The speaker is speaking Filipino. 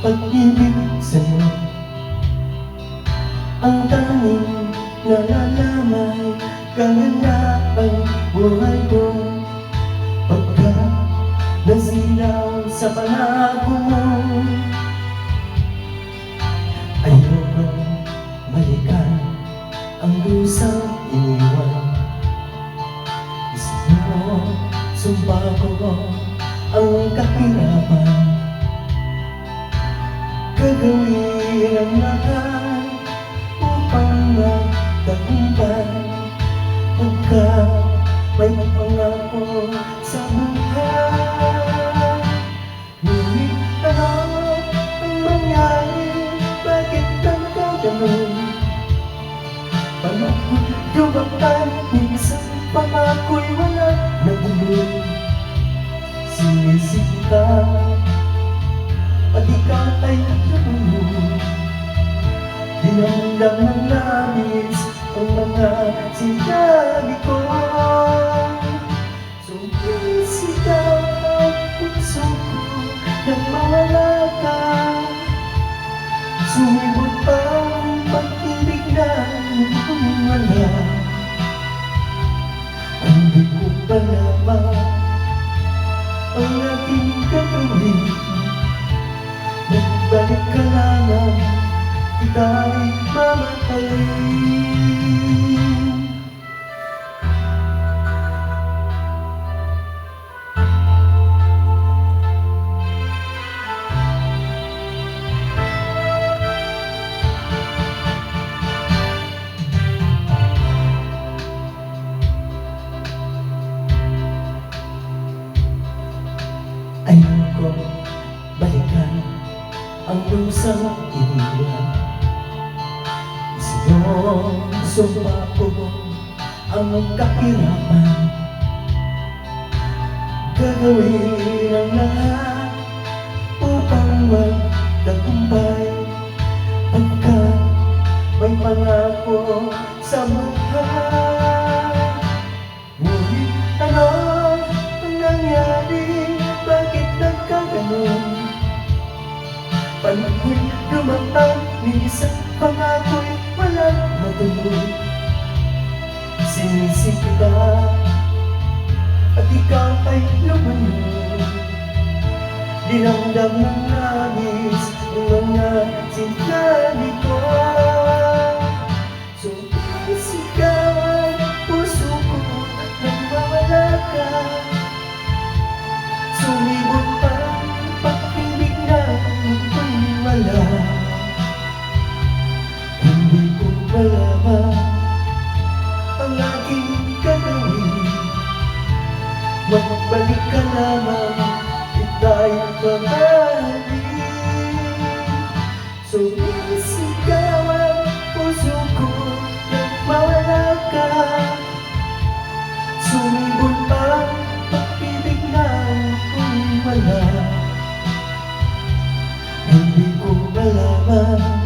pag-ibig sa'yo. Ang tanging nalalamay Kagandaang buhay ko Pagka nasilaw sa pangako mo Ayoko balikan ang lusang iniwan. Isip mo, sumpa ko ang kahirapan Gagawin ang lahat upang magtagumpay Pagka may pangako sa buhay Ngunit ano ang mangyari? Bakit nagkaganon? Panahon dumapan Minsan pangako'y wala naguloy Sinisita At ikaw ay nagulong Dinamdam ng labis Ang mga sinabi ko. Sumisita puso ko Nang mawala ka. Sumibot pa ang pag-ibig na wala Hindi ko pa naman Nagbalik ka lamang, ika'y mamatayin ang lusang iniwan. Sinusumpa ko ang kahirapan Gagawin ang lahat upang magtagumpay. Pagka may pangako sa buhay Panahon dumatang Minsan pangako'y walang matuloy. Sinisip kita At ikaw ay lumayo Dinamdam ng langis Ang mga sinabi ko ka lamang, ita'y mamahalin Sumisigaw ang puso ko nang mawala ka. Sumibot pa ang pag-ibig na ako'y wala. Hindi ko malaman